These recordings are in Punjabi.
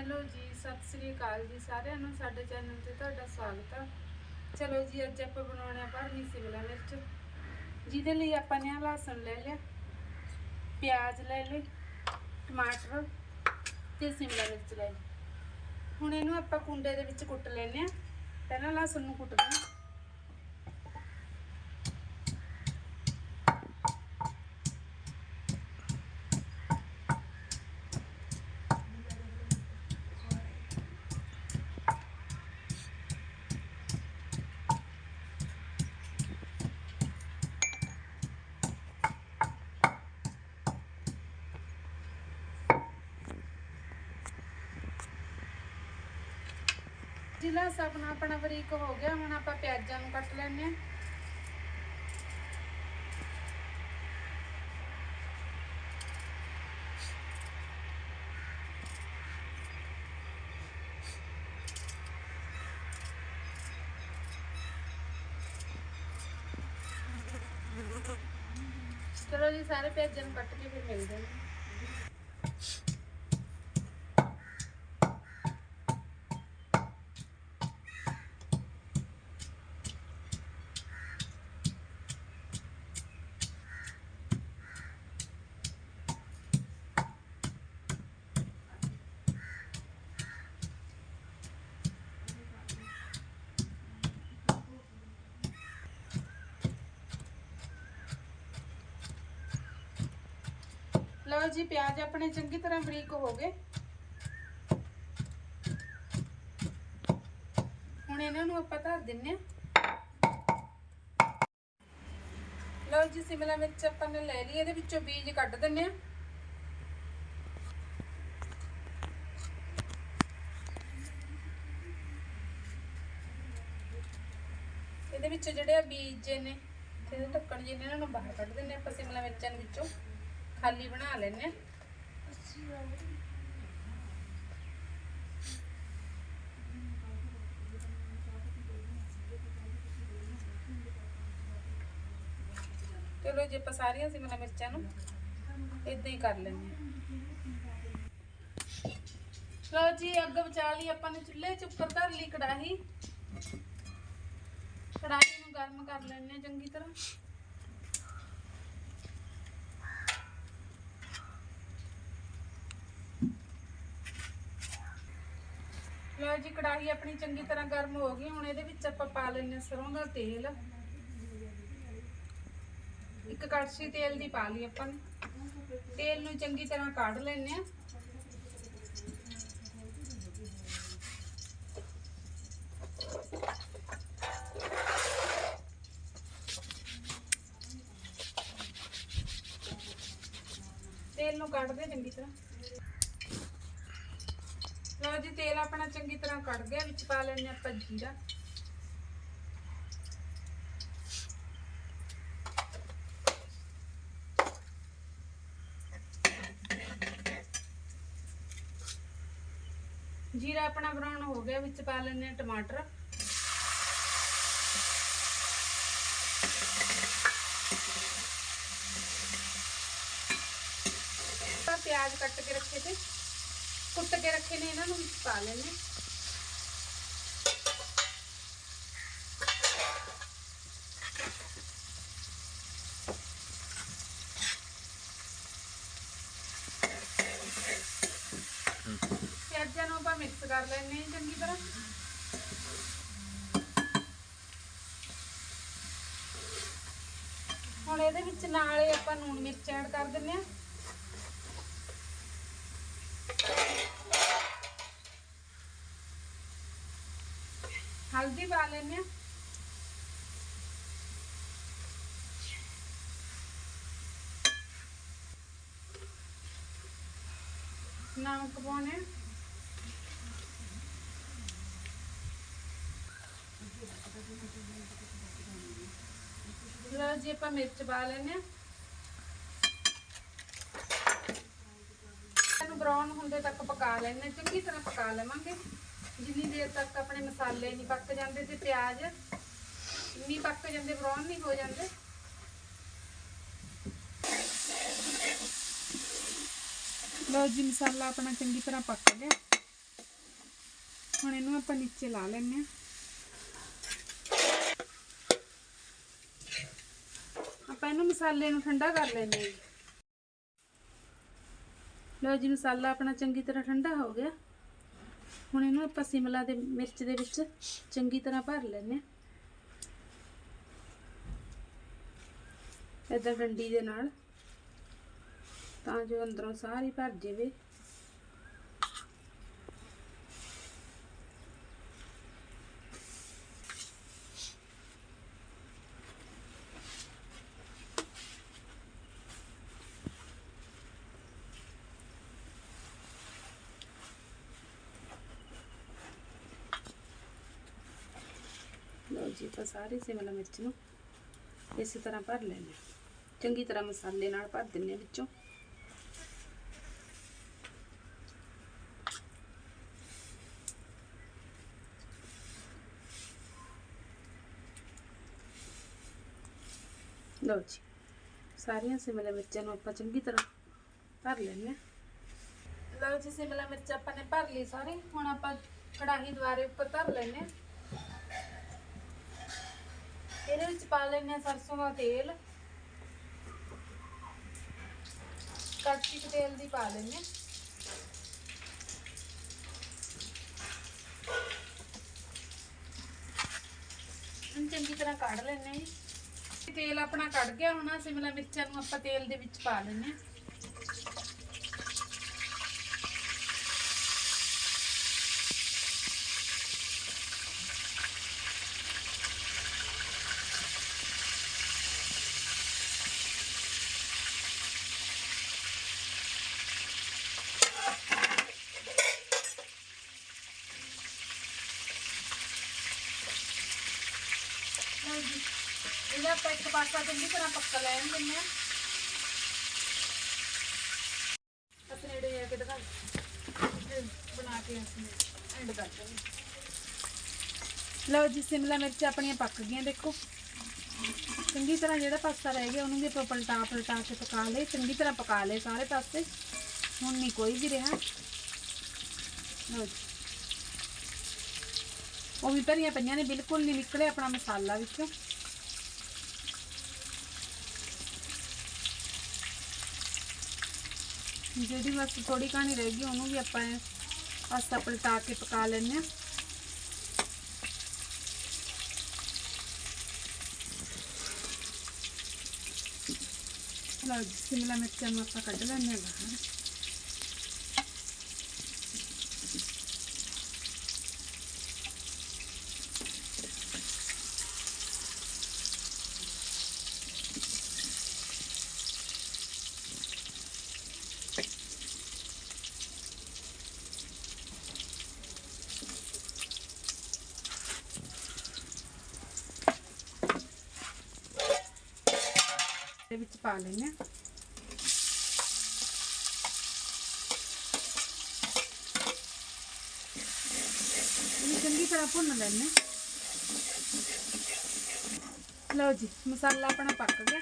ਹੈਲੋ ਜੀ, ਸਤਿ ਸ੍ਰੀ ਅਕਾਲ ਜੀ ਸਾਰਿਆਂ ਨੂੰ, ਸਾਡੇ ਚੈਨਲ ਤੇ ਤੁਹਾਡਾ ਸਵਾਗਤ ਆ। ਚਲੋ ਜੀ, ਅੱਜ ਆਪਾਂ ਬਣਾਉਣਾ ਆ ਭਰਵੀਂ ਸ਼ਿਮਲਾ ਮਿਰਚ। ਜਿਹਦੇ ਲਈ ਆਪਾਂ ਨੇ ਲਸਣ ਲੈ ਲਿਆ, ਪਿਆਜ਼ ਲੈ ਲਏ, ਟਮਾਟਰ ਤੇ ਸ਼ਿਮਲਾ ਮਿਰਚ ਲੈ ਲਈ। ਹੁਣ ਇਹਨੂੰ ਆਪਾਂ ਕੁੰਡੇ ਦੇ ਵਿੱਚ ਕੁੱਟ ਲੈਨੇ ਆ। ਪਹਿਲਾਂ ਲਸਣ ਨੂੰ ਕੁੱਟਦੇ ਹਾਂ ਜ਼ਿਲ੍ਹਾ ਆਪਣਾ ਆਪਣਾ ਬਰੀਕ ਹੋ ਗਿਆ, ਹੁਣ ਆਪਾਂ ਪਿਆਜ਼ਾਂ ਨੂੰ ਕੱਟ ਲੈਣੇ ਆ ਚਲੋ ਜੀ, ਸਾਰੇ ਪਿਆਜ਼ਾਂ ਨੂੰ ਕੱਟ ਕੇ ਫਿਰ ਮਿਲਦੇ ਹਾਂ। ਲਓ ਜੀ ਪਿਆਜ਼ ਆਪਣੇ ਚੰਗੀ ਤਰ੍ਹਾਂ ਬਰੀਕ ਹੋ ਗਏ। ਹੁਣ ਇਹਨਾਂ ਨੂੰ ਆਪਾਂ ਧਰ ਦਿੰਨੇ ਲਓ ਜੀ, ਸਿਮਲਾ ਮਿਰਚ ਆਪਾਂ ਨੇ ਲੈ ਲਈ, ਇਹਦੇ ਵਿੱਚੋਂ ਬੀਜ ਕੱਢ ਦਿੰਨੇ ਆ ਇਹਦੇ ਵਿੱਚ ਜਿਹੜੇ ਆ ਬੀਜ ਜੇ ਨੇ ਤੇ ਢੱਕਣ ਜਿਹੇ ਨੇ, ਇਹਨਾਂ ਨੂੰ ਬਾਹਰ ਕੱਢ ਦਿੰਨੇ ਆ ਆਪਾਂ ਸਿਮਲਾ ਮਿਰਚਾਂ ਵਿੱਚੋਂ। ਖਾਲੀ ਬਣਾ ਲੈਣੇ ਆ ਚਲੋ ਜੀ, ਆਪਾਂ ਸਾਰੀਆਂ ਸਿਮਲਾ ਮਿਰਚਾਂ ਨੂੰ ਇਦਾਂ ਹੀ ਕਰ ਲੈਣੇ ਆ ਲਓ ਜੀ, ਅੱਗ ਬਚਾ ਲਈ, ਆਪਾਂ ਨੇ ਚੁੱਲ੍ਹੇ 'ਚ ਉੱਪਰ ਧਰ ਲਈ ਕੜਾਹੀ। ਕੜਾਹੀ ਨੂੰ ਗਰਮ ਕਰ ਲੈਣੇ ਚੰਗੀ ਤਰ੍ਹਾਂ। ਜੀ ਕੜਾਹੀ ਆਪਣੀ ਚੰਗੀ ਤਰ੍ਹਾਂ ਗਰਮ ਹੋ ਗਈ, ਹੁਣ ਇਹਦੇ ਵਿੱਚ ਆਪਾਂ ਪਾ ਲੈਣੇ ਆ ਸਰੋਂ ਦਾ ਤੇਲ। ਇੱਕ ਕੜਛੀ ਤੇਲ ਦੀ ਪਾ ਲਈ ਆਪਾਂ ਨੇ। ਤੇਲ ਨੂੰ ਚੰਗੀ ਤਰ੍ਹਾਂ ਕੱਢ ਲੈਣੇ ਆ ਤੇਲ ਨੂੰ ਕੱਢਦੇ ਚੰਗੀ ਤਰ੍ਹਾਂ। ਲਓ ਜੀ, ਤੇਲ ਆਪਣਾ ਚੰਗੀ ਤਰ੍ਹਾਂ ਕੱਢ ਗਿਆ, ਵਿੱਚ ਪਾ ਲੈਣੇ ਆਪਾਂ ਜੀਰਾ। ਜੀਰਾ ਆਪਣਾ ਬਰਾਊਨ ਹੋ ਗਿਆ, ਵਿੱਚ ਪਾ ਲੈਣੇ ਆ ਟਮਾਟਰ। ਆਪਾਂ ਪਿਆਜ਼ ਕੱਟ ਕੇ ਰੱਖੇ ਤੇ ਕੁੱਟ ਕੇ ਰੱਖੇ ਨੇ ਇਹਨਾਂ ਨੂੰ ਵਿੱਚ ਪਾ ਲੈਣੇ ਪਿਆਜ਼ਾਂ ਨੂੰ ਆਪਾਂ ਮਿਕਸ ਕਰ ਲੈਣੇ ਹਾਂ ਚੰਗੀ ਤਰ੍ਹਾਂ। ਹੁਣ ਇਹਦੇ ਵਿੱਚ ਨਾਲੇ ਆਪਾਂ ਲੂਣ ਮਿਰਚ ਐਡ ਕਰ ਦਿੰਨੇ ਆ ਹਲਦੀ ਆ ਨਮਕ ਪਾਉਣੇ ਲਓ ਜੀ, ਆਪਾਂ ਮਿਰਚ ਪਾ ਲੈਣੇ ਆ ਇਹਨੂੰ ਬਰਾਊਨ ਹੁੰਦੇ ਤੱਕ ਪਕਾ ਲੈਣੇ ਚੰਗੀ ਤਰ੍ਹਾਂ ਪਕਾ ਲਵਾਂਗੇ। ਜਿੰਨੀ ਦੇਰ ਤੱਕ ਆਪਣੇ ਮਸਾਲੇ ਨਹੀਂ ਪੱਕ ਜਾਂਦੇ ਤੇ ਪਿਆਜ਼ ਨਹੀਂ ਪੱਕ ਜਾਂਦੇ, ਬਰਾਊਨ ਨਹੀਂ ਹੋ ਜਾਂਦੇ। ਲਓ ਜੀ, ਮਸਾਲਾ ਆਪਣਾ ਚੰਗੀ ਤਰ੍ਹਾਂ ਪੱਕ ਗਿਆ। ਹੁਣ ਇਹਨੂੰ ਆਪਾਂ ਨੀਚੇ ਲਾ ਲੈਂਦੇ ਹਾਂ। ਆਪਾਂ ਇਹਨੂੰ ਮਸਾਲੇ ਨੂੰ ਠੰਡਾ ਕਰ ਲੈਂਦੇ ਹਾਂ ਲਓ ਜੀ, ਮਸਾਲਾ ਆਪਣਾ ਚੰਗੀ ਤਰ੍ਹਾਂ ਠੰਡਾ ਹੋ ਗਿਆ। ਹੁਣ ਇਹਨੂੰ ਆਪਾਂ ਸਿਮਲਾ ਦੇ ਮਿਰਚ ਦੇ ਵਿੱਚ ਚੰਗੀ ਤਰ੍ਹਾਂ ਭਰ ਲੈਂਦੇ ਹਾਂ। ਇਦਾਂ ਡੰਡੀ ਦੇ ਨਾਲ, ਤਾਂ ਜੋ ਅੰਦਰੋਂ ਸਾਰੀ ਭਰ ਜਾਵੇ ਲਓ ਜੀ ਤਾਂ ਸਾਰੇ ਸਿਮਲਾ ਮਿਰਚ ਨੂੰ ਇਸੇ ਤਰ੍ਹਾਂ ਭਰ ਲੈਣੇ ਚੰਗੀ ਤਰ੍ਹਾਂ ਮਸਾਲੇ ਨਾਲ ਭਰ ਦਿੰਨੇ ਵਿੱਚੋਂ। ਲਓ ਜੀ, ਸਾਰੀਆਂ ਸਿਮਲਾ ਮਿਰਚਾਂ ਨੂੰ ਆਪਾਂ ਚੰਗੀ ਤਰ੍ਹਾਂ ਭਰ ਲੈਣੇ ਲਓ ਜੀ, ਸਿਮਲਾ ਮਿਰਚ ਆਪਾਂ ਨੇ ਭਰ ਲਈ ਸਾਰੀ। ਹੁਣ ਆਪਾਂ ਕੜਾਹੀ ਦੁਆਰੇ ਉੱਪਰ ਧਰ ਲੈਣੇ ਇਹਦੇ ਵਿੱਚ ਪਾ ਲੈਣੇ ਸਰਸੋਂ ਦਾ ਤੇਲ। ਕੜਛੀ ਕੁ ਤੇਲ ਦੀ ਪਾ ਲੈਂਦੇ ਹਾਂ। ਇਹਨੂੰ ਚੰਗੀ ਤਰ੍ਹਾਂ ਕੱਢ ਲੈਣੇ ਜੀ। ਤੇਲ ਆਪਣਾ ਕੱਢ ਗਿਆ ਹੋਣਾ, ਸ਼ਿਮਲਾ ਮਿਰਚਾਂ ਨੂੰ ਆਪਾਂ ਤੇਲ ਦੇ ਵਿੱਚ ਪਾ ਲੈਣੇ ਲਓ ਜੀ ਇਹਦਾ ਆਪਾਂ ਇੱਕ ਪਾਸਾ ਚੰਗੀ ਤਰ੍ਹਾਂ ਪੱਕਾ ਲੈਣ ਦਿੰਦੇ ਆ ਅਸੀਂ ਨੇੜੇ ਜਾ ਕੇ ਦਿਖਾ ਇਹ ਬਣਾ ਕੇ ਅਸੀਂ ਐਂਡ ਕਰ ਦਿੰਦੇ ਲਓ ਜੀ ਸਿਮਲਾ ਮਿਰਚ ਆਪਣੀਆਂ ਪੱਕ ਗਈਆਂ ਦੇਖੋ ਚੰਗੀ ਤਰ੍ਹਾਂ ਜਿਹੜਾ ਪਾਸਾ ਰਹਿ ਗਿਆ ਉਹਨੂੰ ਵੀ ਆਪਾਂ ਪਲਟਾ ਪਲਟਾ ਕੇ ਪਕਾ ਲਏ ਚੰਗੀ ਤਰ੍ਹਾਂ ਪਕਾ ਲਏ ਸਾਰੇ ਪਾਸੇ ਹੁਣ ਨਹੀਂ ਕੋਈ ਵੀ ਰਿਹਾ ਲਓ ਜੀ ਉਹ ਵੀ ਭਰੀਆਂ ਪਈਆਂ ਨੇ, ਬਿਲਕੁਲ ਨਹੀਂ ਨਿਕਲਿਆ ਆਪਣਾ ਮਸਾਲਾ ਵਿੱਚੋਂ। ਜਿਹੜੀ ਬਸ ਥੋੜੀ ਕਹਾਣੀ ਰਹਿ ਗਈ, ਉਹਨੂੰ ਵੀ ਆਪਾਂ ਪਾਸਾ ਪਲਟਾ ਕੇ ਪਕਾ ਲੈਂਦੇ ਹਾਂ। ਲਓ ਜੀ, ਸ਼ਿਮਲਾ ਮਿਰਚਾਂ ਨੂੰ ਆਪਾਂ ਕੱਢ ਲੈਂਦੇ ਹਾਂ ਬਾਹਰ। ਪਾ ਲੈਂਦੇ ਹਾਂ। ਇਹਨੂੰ ਚੰਗੀ ਤਰ੍ਹਾਂ ਭੁੰਨ ਲੈਂਦੇ ਲਓ ਜੀ, ਮਸਾਲਾ ਆਪਣਾ ਪੱਕ ਗਿਆ।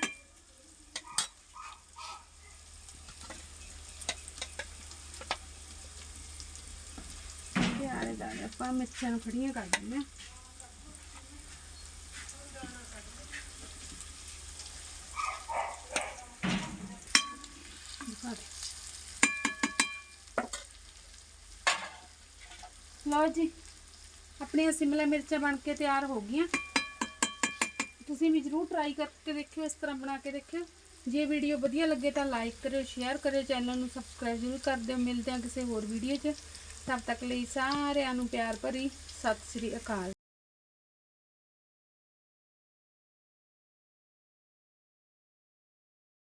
ਇਹਦੇ ਆਲੇ ਆਪਾਂ ਮਿਰਚਾਂ ਨੂੰ ਖੜੀਆਂ ਕਰ ਦਿੰਦੇ ਹਾਂ ਦਿਖਾ ਦੇ। ਲਓ ਜੀ। ਆਪਣੀਆਂ ਸਿਮਲਾ ਮਿਰਚਾਂ ਬਣ ਕੇ ਤਿਆਰ ਹੋ ਗਈਆਂ। ਤੁਸੀਂ ਵੀ ਜਰੂਰ ਟਰਾਈ ਕਰਕੇ ਦੇਖਿਓ, ਇਸ ਤਰ੍ਹਾਂ ਬਣਾ ਕੇ ਦੇਖਿਓ। ਜੇ ਵੀਡੀਓ ਵਧੀਆ ਲੱਗੇ ਤਾਂ ਲਾਈਕ ਕਰਿਓ ਸ਼ੇਅਰ ਕਰਿਓ ਚੈਨਲ ਨੂੰ ਸਬਸਕ੍ਰਾਈਬ ਜ਼ਰੂਰ ਕਰ ਦਿਓ। ਮਿਲਦੇ ਹਾਂ ਕਿਸੇ ਹੋਰ ਵੀਡੀਓ 'ਚ। ਤਦ ਤੱਕ ਲਈ ਸਾਰਿਆਂ ਨੂੰ ਪਿਆਰ ਭਰੀ। ਸਤਿ ਸ੍ਰੀ ਅਕਾਲ।